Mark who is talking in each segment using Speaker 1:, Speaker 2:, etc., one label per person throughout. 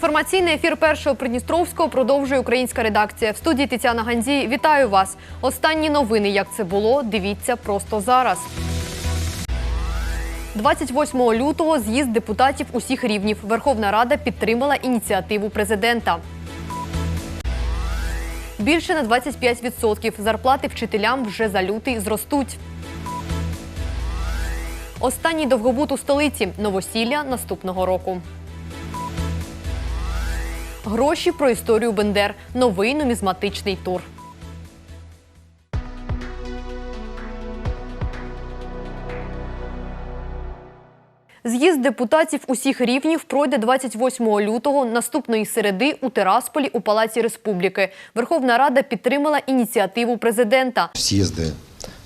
Speaker 1: Інформаційний ефір першого Придністровського продовжує українська редакція. В студії Тетяна Ганзій. Вітаю вас. Останні новини, як це було, дивіться просто зараз. 28 лютого з'їзд депутатів усіх рівнів. Верховна Рада підтримала ініціативу президента. Більше на 25% зарплати вчителям вже за лютий зростуть. Останній довгобут у столиці новосілля наступного року. Гроші про історію Бендер. Новий нумізматичний тур. З'їзд депутатів усіх рівнів пройде 28 лютого наступної середи у Терасполі у Палаці Республіки. Верховна Рада підтримала ініціативу президента.
Speaker 2: съезды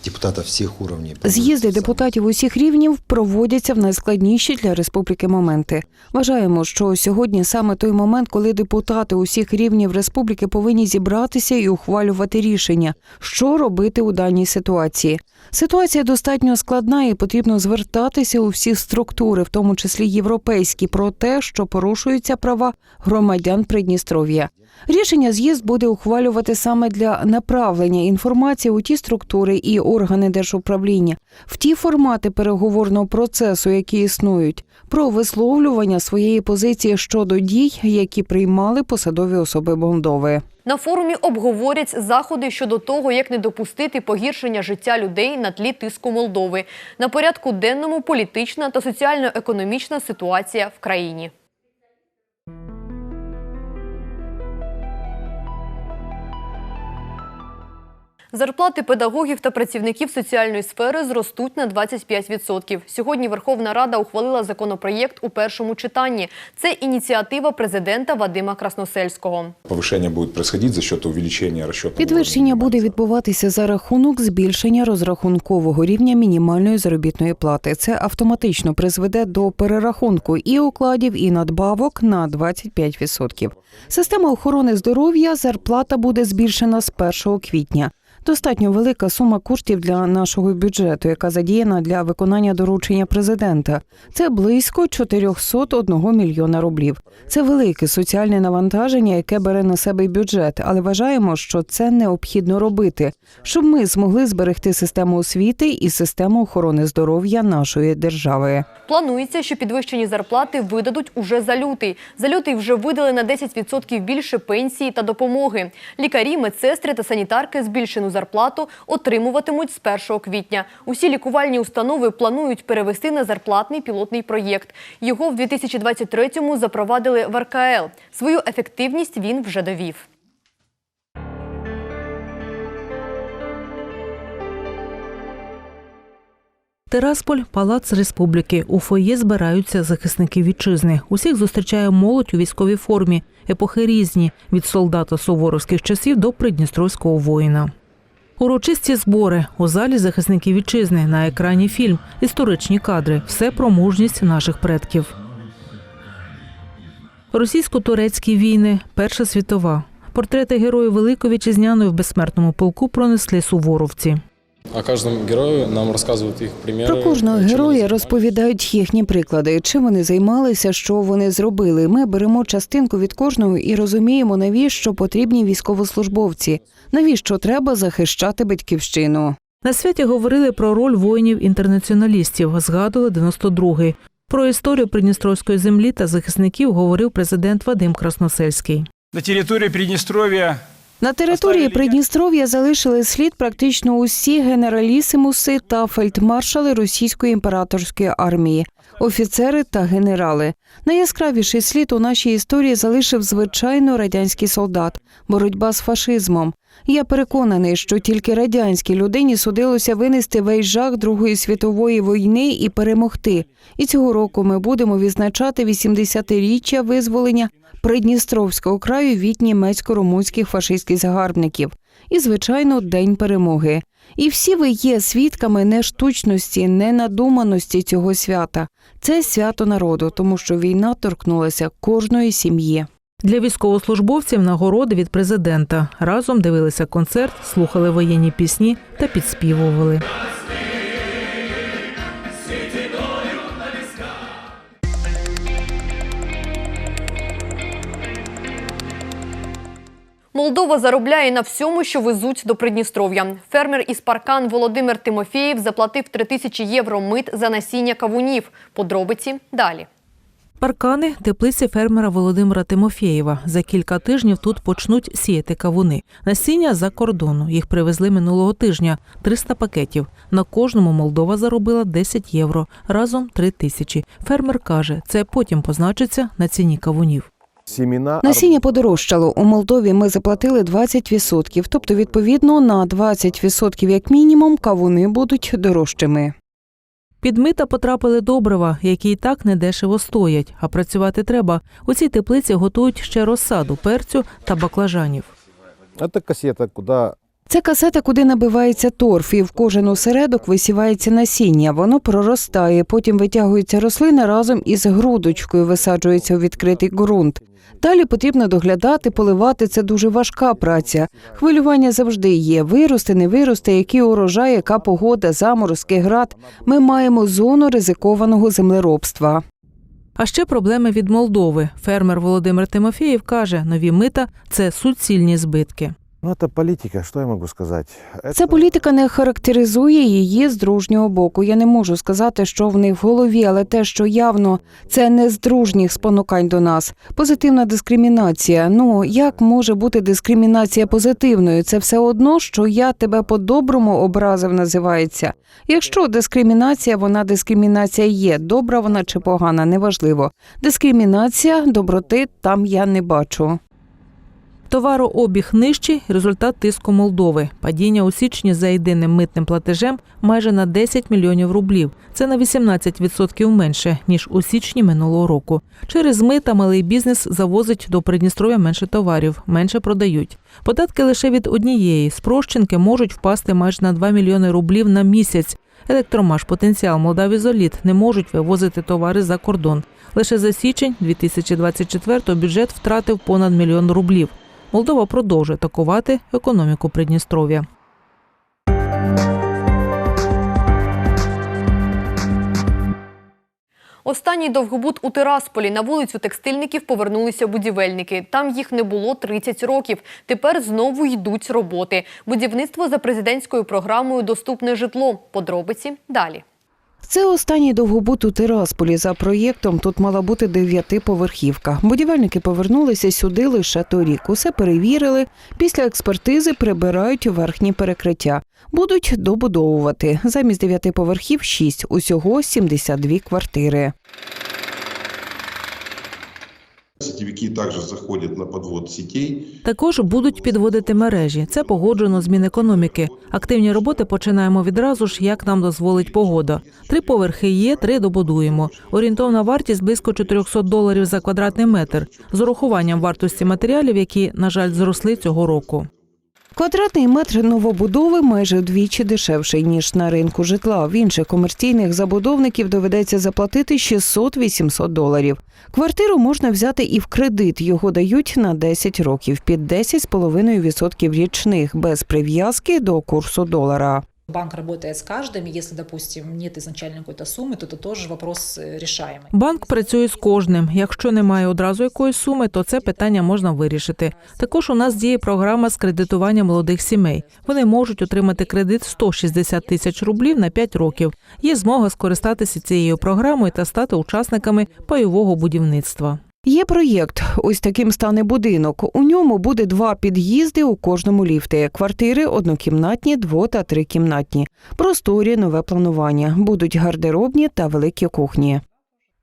Speaker 2: депутатов всех уровней.
Speaker 3: З'їзди депутатів усіх рівнів проводяться в найскладніші для республіки моменти. Вважаємо, що сьогодні саме той момент, коли депутати усіх рівнів республіки повинні зібратися і ухвалювати рішення, що робити у даній ситуації. Ситуація достатньо складна і потрібно звертатися у всі структури, в тому числі європейські, про те, що порушуються права громадян Придністров'я. Рішення з'їзд буде ухвалювати саме для направлення інформації у ті структури і органи держуправління, в ті формати переговорного процесу, які існують, про висловлювання своєї позиції щодо дій, які приймали посадові особи Молдови.
Speaker 1: На форумі обговорять заходи щодо того, як не допустити погіршення життя людей на тлі тиску Молдови. На порядку денному політична та соціально-економічна ситуація в країні. Зарплати педагогів та працівників соціальної сфери зростуть на 25%. Сьогодні Верховна Рада ухвалила законопроєкт у першому читанні. Це ініціатива президента Вадима Красносельського.
Speaker 4: Повышение будет происходить за счет увеличения расчетного
Speaker 3: Підвищення буде відбуватися за рахунок збільшення розрахункового рівня мінімальної заробітної плати. Це автоматично призведе до перерахунку і окладів, і надбавок на 25%. Система охорони здоров'я зарплата буде збільшена з 1 квітня. Достатньо велика сума коштів для нашого бюджету, яка задіяна для виконання доручення президента. Це близько 401 мільйона рублів. Це велике соціальне навантаження, яке бере на себе бюджет, але вважаємо, що це необхідно робити, щоб ми змогли зберегти систему освіти і систему охорони здоров'я нашої держави.
Speaker 1: Планується, що підвищені зарплати видадуть уже за лютий. За лютий вже видали на 10% більше пенсії та допомоги. Лікарі, медсестри та санітарки збільшену зарплату отримуватимуть з 1 квітня. Усі лікувальні установи планують перевести на зарплатний пілотний проєкт. Його в 2023-му запровадили в РКЛ. Свою ефективність він вже довів.
Speaker 5: Терасполь Палац Республіки. У фоє збираються захисники вітчизни. Усіх зустрічає молодь у військовій формі. Епохи різні від солдата суворовських часів до придністровського воїна. Урочисті збори у залі захисники вітчизни на екрані фільм, історичні кадри, все про мужність наших предків. Російсько-турецькі війни, Перша світова. Портрети героїв Великої Вітчизняної в безсмертному полку пронесли суворовці.
Speaker 6: О каждом герое нам рассказывают их примеры.
Speaker 3: Про кожного героя розповідають їхні приклади, чим вони займалися, що вони зробили. Ми беремо частинку від кожного і розуміємо, навіщо потрібні військовослужбовці, навіщо треба захищати батьківщину.
Speaker 5: На святі говорили про роль воїнів-інтернаціоналістів, згадували 92-й. Про історію Придністровської землі та захисників говорив президент Вадим Красносельський.
Speaker 7: На території Придністров'я
Speaker 3: На території Придністров'я залишили слід практично усі генералісимуси та фельдмаршали російської імператорської армії, офіцери та генерали. Найяскравіший слід у нашій історії залишив звичайно радянський солдат, боротьба з фашизмом. Я переконаний, що тільки радянській людині судилося винести весь жах Другої світової війни і перемогти. І цього року ми будемо відзначати 80-річчя визволення Придністровського краю від німецько-румунських фашистських загарбників. І, звичайно, День перемоги. І всі ви є свідками не штучності, не надуманості цього свята. Це свято народу, тому що війна торкнулася кожної сім'ї.
Speaker 5: Для військовослужбовців нагороди від президента. Разом дивилися концерт, слухали воєнні пісні та підспівували.
Speaker 1: Молдова заробляє на всьому, що везуть до Придністров'я. Фермер із паркан Володимир Тимофєєв заплатив 3 тисячі євро мит за насіння кавунів. Подробиці далі.
Speaker 5: Паркани теплиці фермера Володимира Тимофєєва. За кілька тижнів тут почнуть сіяти кавуни. Насіння за кордону. Їх привезли минулого тижня 300 пакетів. На кожному Молдова заробила 10 євро. Разом 3 тисячі. Фермер каже, це потім позначиться на ціні кавунів.
Speaker 8: Семена
Speaker 3: Насіння подорожчало. У Молдові ми заплатили 20%, тобто, відповідно, на 20% як мінімум кавуни будуть дорожчими.
Speaker 5: Під мита потрапили добрива, які і так недешево стоять, а працювати треба. У цій теплиці готують ще розсаду перцю та баклажанів.
Speaker 8: это кассета, куда
Speaker 3: Це касета, куди набивається торф, і в кожен осередок висівається насіння. Воно проростає, потім витягується рослина разом із грудочкою, висаджується у відкритий ґрунт. Далі потрібно доглядати, поливати. Це дуже важка праця. Хвилювання завжди є. Виросте, не виросте, який урожай, яка погода, заморозки, град. Ми маємо зону ризикованого землеробства.
Speaker 5: А ще проблеми від Молдови. Фермер Володимир Тимофєєв каже, нові мита це суцільні збитки.
Speaker 8: Ну, это политика, что я могу сказать?
Speaker 3: Ця
Speaker 8: Это-
Speaker 3: політика не характеризує її з дружнього боку. Я не можу сказати, що в них в голові, але те, що явно це не з дружніх спонукань до нас. Позитивна дискримінація. Ну як може бути дискримінація позитивною? Це все одно, що я тебе по-доброму образив, називається. Якщо дискримінація, вона дискримінація є. Добра вона чи погана, неважливо. Дискримінація, доброти там я не бачу.
Speaker 5: Товарообіг нижчий результат тиску Молдови. Падіння у січні за єдиним митним платежем майже на 10 мільйонів рублів. Це на 18% менше ніж у січні минулого року. Через мита малий бізнес завозить до Придністров'я менше товарів, менше продають. Податки лише від однієї спрощенки можуть впасти майже на 2 мільйони рублів на місяць. Електромаш, потенціал, Молдавізоліт не можуть вивозити товари за кордон. Лише за січень 2024 бюджет втратив понад мільйон рублів. Молдова продовжує атакувати економіку Придністров'я.
Speaker 1: Останній довгобуд у Тирасполі. На вулицю текстильників повернулися будівельники. Там їх не було 30 років. Тепер знову йдуть роботи. Будівництво за президентською програмою Доступне житло. Подробиці далі.
Speaker 3: Це останній довгобут у Тирасполі. За проєктом тут мала бути дев'ятиповерхівка. Будівельники повернулися сюди лише торік. Усе перевірили. Після експертизи прибирають верхні перекриття. Будуть добудовувати. Замість дев'яти поверхів шість. Усього 72 квартири.
Speaker 9: Сетевики також заходять на подвод сітей.
Speaker 5: Також будуть підводити мережі. Це погоджено з Мінекономіки. Активні роботи починаємо відразу ж, як нам дозволить погода. Три поверхи є, три добудуємо. Орієнтовна вартість близько 400 доларів за квадратний метр з урахуванням вартості матеріалів, які, на жаль, зросли цього року.
Speaker 3: Квадратний метр новобудови майже вдвічі дешевший ніж на ринку житла. В інших комерційних забудовників доведеться заплатити 600-800 доларів. Квартиру можна взяти і в кредит. Його дають на 10 років під 10,5% річних без прив'язки до курсу долара.
Speaker 10: Банк работает с каждым, и если, допустим, нет изначально какой-то суммы, то это тоже вопрос э, решаемый.
Speaker 5: Банк працює з кожним. Якщо немає одразу якоїсь суми, то це питання можна вирішити. Також у нас діє програма з кредитування молодих сімей. Вони можуть отримати кредит 160 тисяч рублів на 5 років. Є змога скористатися цією програмою та стати учасниками пайового будівництва.
Speaker 3: Є проєкт. Ось таким стане будинок. У ньому буде два під'їзди у кожному ліфті. Квартири однокімнатні, дво та трикімнатні. Просторі, нове планування. Будуть гардеробні та великі кухні.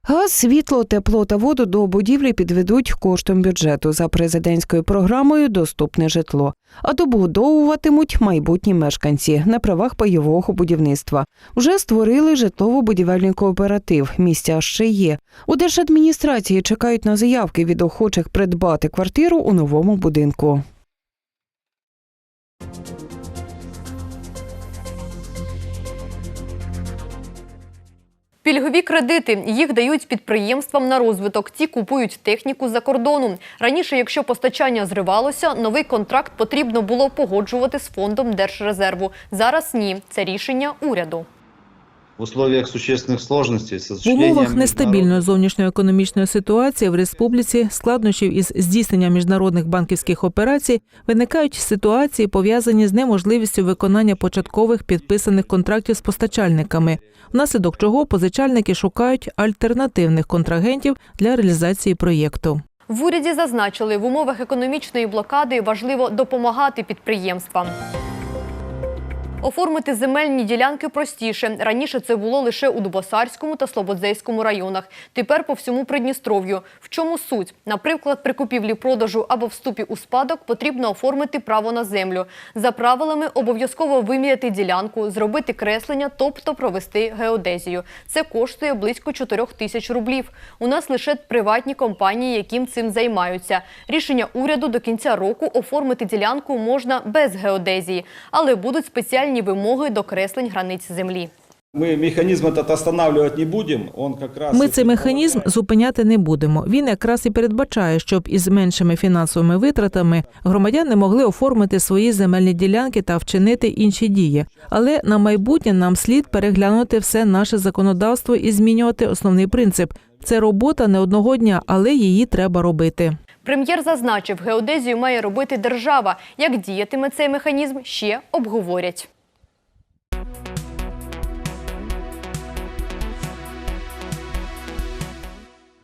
Speaker 3: Газ, світло, тепло та воду до будівлі підведуть коштом бюджету за президентською програмою Доступне житло, а добудовуватимуть майбутні мешканці на правах пайового будівництва. Вже створили житлово-будівельний кооператив. Місця ще є. У держадміністрації чекають на заявки від охочих придбати квартиру у новому будинку.
Speaker 1: Пільгові кредити їх дають підприємствам на розвиток. Ті купують техніку за кордону. Раніше, якщо постачання зривалося, новий контракт потрібно було погоджувати з фондом Держрезерву. Зараз ні. Це рішення уряду.
Speaker 11: В условиях существенных сложностей
Speaker 5: В умовах нестабільної зовнішньоекономічної ситуації в республіці, складнощів із здійсненням міжнародних банківських операцій, виникають ситуації, пов'язані з неможливістю виконання початкових підписаних контрактів з постачальниками, внаслідок чого позичальники шукають альтернативних контрагентів для реалізації проєкту.
Speaker 1: В уряді зазначили, в умовах економічної блокади важливо допомагати підприємствам. Оформити земельні ділянки простіше. Раніше це було лише у Дубосарському та Слободзейському районах. Тепер по всьому Придністров'ю. В чому суть? Наприклад, при купівлі-продажу або вступі у спадок потрібно оформити право на землю. За правилами обов'язково виміряти ділянку, зробити креслення, тобто провести геодезію. Це коштує близько 4 тисяч рублів. У нас лише приватні компанії, яким цим займаються. Рішення уряду до кінця року оформити ділянку можна без геодезії, але будуть спеціальні вимоги до креслень границь землі.
Speaker 12: Мы механизм этот останавливать не будем, он как.
Speaker 5: Ми цей механізм зупиняти не будемо. Він якраз і передбачає, щоб із меншими фінансовими витратами громадяни могли оформити свої земельні ділянки та вчинити інші дії. Але на майбутнє нам слід переглянути все наше законодавство і змінювати основний принцип. Це робота не одного дня, але її треба робити.
Speaker 1: Прем'єр зазначив, геодезію має робити держава. Як діятиме цей механізм, ще обговорять.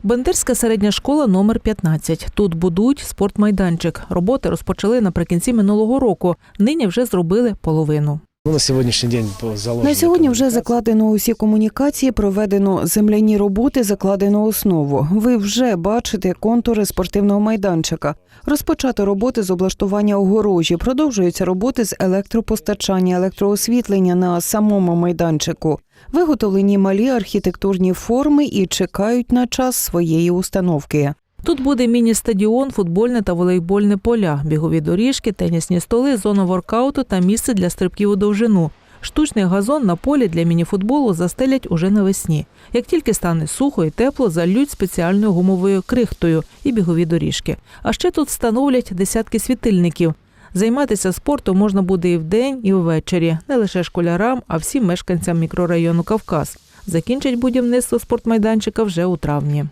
Speaker 5: Бендерська середня школа номер 15. Тут будують спортмайданчик. Роботи розпочали наприкінці минулого року. Нині вже зробили половину.
Speaker 13: Ну, на сьогоднішній день заложено.
Speaker 3: На сьогодні вже закладено усі комунікації, проведено земляні роботи, закладено основу. Ви вже бачите контури спортивного майданчика. Розпочато роботи з облаштування огорожі. Продовжуються роботи з електропостачання, електроосвітлення на самому майданчику. Виготовлені малі архітектурні форми і чекають на час своєї установки.
Speaker 5: Тут буде міні-стадіон, футбольне та волейбольне поля, бігові доріжки, тенісні столи, зона воркауту та місце для стрибків у довжину. Штучний газон на полі для мініфутболу застелять уже навесні. Як тільки стане сухо і тепло, зальють спеціальною гумовою крихтою і бігові доріжки. А ще тут встановлять десятки світильників. Займатися спортом можна буде і вдень, і ввечері, не лише школярам, а всім мешканцям мікрорайону Кавказ. Закінчать будівництво спортмайданчика вже у травні.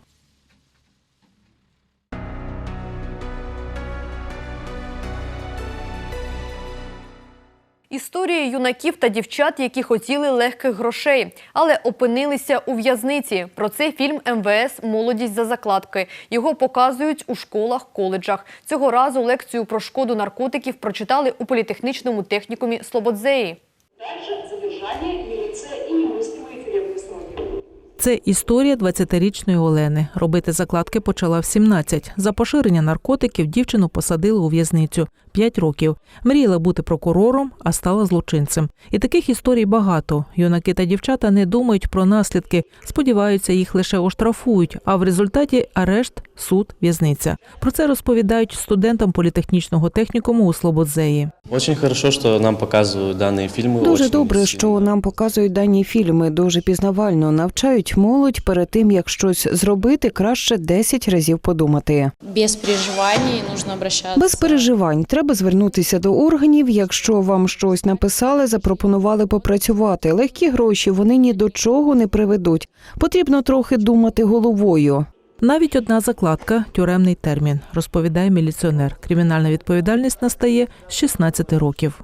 Speaker 1: Історії юнаків та дівчат, які хотіли легких грошей, але опинилися у в'язниці. Про це фільм МВС Молодість за закладки. Його показують у школах, коледжах. Цього разу лекцію про шкоду наркотиків прочитали у політехнічному технікумі Слободзеї.
Speaker 14: Дальше задержание не лице и немыслимые тюремные сроки.
Speaker 5: Це історія 20-річної Олени. Робити закладки почала в 17. За поширення наркотиків дівчину посадили у в'язницю 5 років. Мріяла бути прокурором, а стала злочинцем. І таких історій багато. Юнаки та дівчата не думають про наслідки, сподіваються, їх лише оштрафують. А в результаті арешт, суд, в'язниця. Про це розповідають студентам політехнічного технікуму у Слободзеї.
Speaker 15: Очень хорошо, что нам показывают данные фильмы.
Speaker 3: Дуже
Speaker 15: очень
Speaker 3: добре, що нам показують дані фільми. Дуже пізнавально навчають молодь перед тим, як щось зробити, краще 10 разів подумати.
Speaker 16: Без переживаний нужно обращаться.
Speaker 3: Без переживань треба звернутися до органів. Якщо вам щось написали, запропонували попрацювати. Легкі гроші вони ні до чого не приведуть. Потрібно трохи думати головою.
Speaker 5: Навіть одна закладка тюремний термін, розповідає міліціонер. Кримінальна відповідальність настає з 16 років.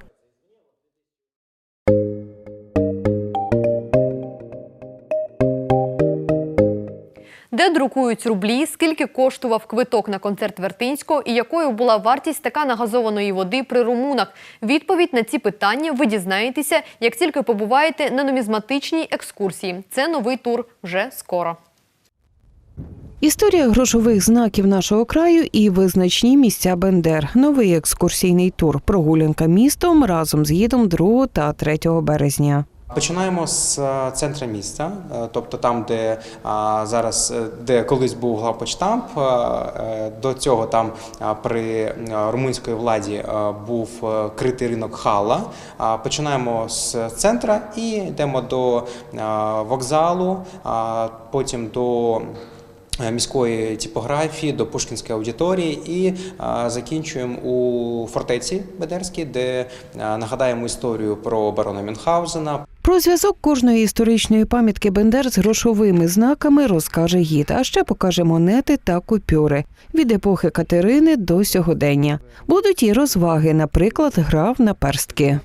Speaker 1: Де друкують рублі, скільки коштував квиток на концерт Вертинського і якою була вартість стакана газованої води при румунах? Відповідь на ці питання ви дізнаєтеся, як тільки побуваєте на нумізматичній екскурсії. Це новий тур вже скоро.
Speaker 3: Історія грошових знаків нашого краю і визначні місця Бендер. Новий екскурсійний тур. Прогулянка містом разом з гідом 2 та 3 березня.
Speaker 17: Починаємо з е, центру міста, е, тобто там, де зараз, е, де колись був главпочтамп. До цього там при румунській владі був критий ринок Хала. Починаємо з центра і йдемо до вокзалу, потім до. Міської типографії до Пушкінської аудиторії і а, закінчуємо у фортеці Бедерській, де а, нагадаємо історію про барона Мюнхгаузена.
Speaker 3: Про зв'язок кожної історичної пам'ятки Бендер з грошовими знаками розкаже гід, а ще покаже монети та купюри від епохи Катерини до сьогодення. Будуть і розваги, наприклад, гра в наперстки.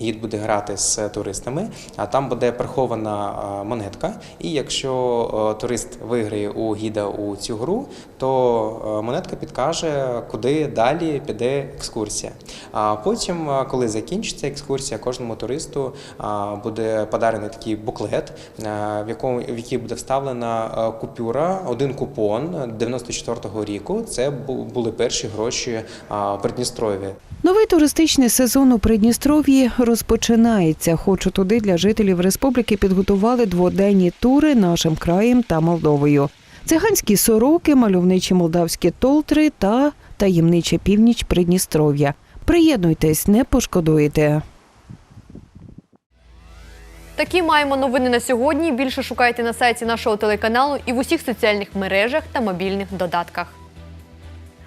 Speaker 17: Гід буде грати з туристами, а там буде прихована е, монетка. І якщо е, турист виграє у гіда у цю гру, то е, монетка підкаже, куди далі піде екскурсія. А потім, коли закінчиться екскурсія, кожному туристу буде подарений такий буклет, в якому в який буде вставлена купюра, один купон 94-го ріку. Це були перші гроші е, Придністров'я.
Speaker 3: Новий туристичний сезон у Придністров'ї розпочинається. Хоч туди для жителів республіки підготували дводенні тури нашим краєм та Молдовою. Циганські сороки, мальовничі молдавські толтри та таємнича північ Придністров'я. Приєднуйтесь, не пошкодуєте.
Speaker 1: Такі маємо новини на сьогодні. Більше шукайте на сайті нашого телеканалу і в усіх соціальних мережах та мобільних додатках.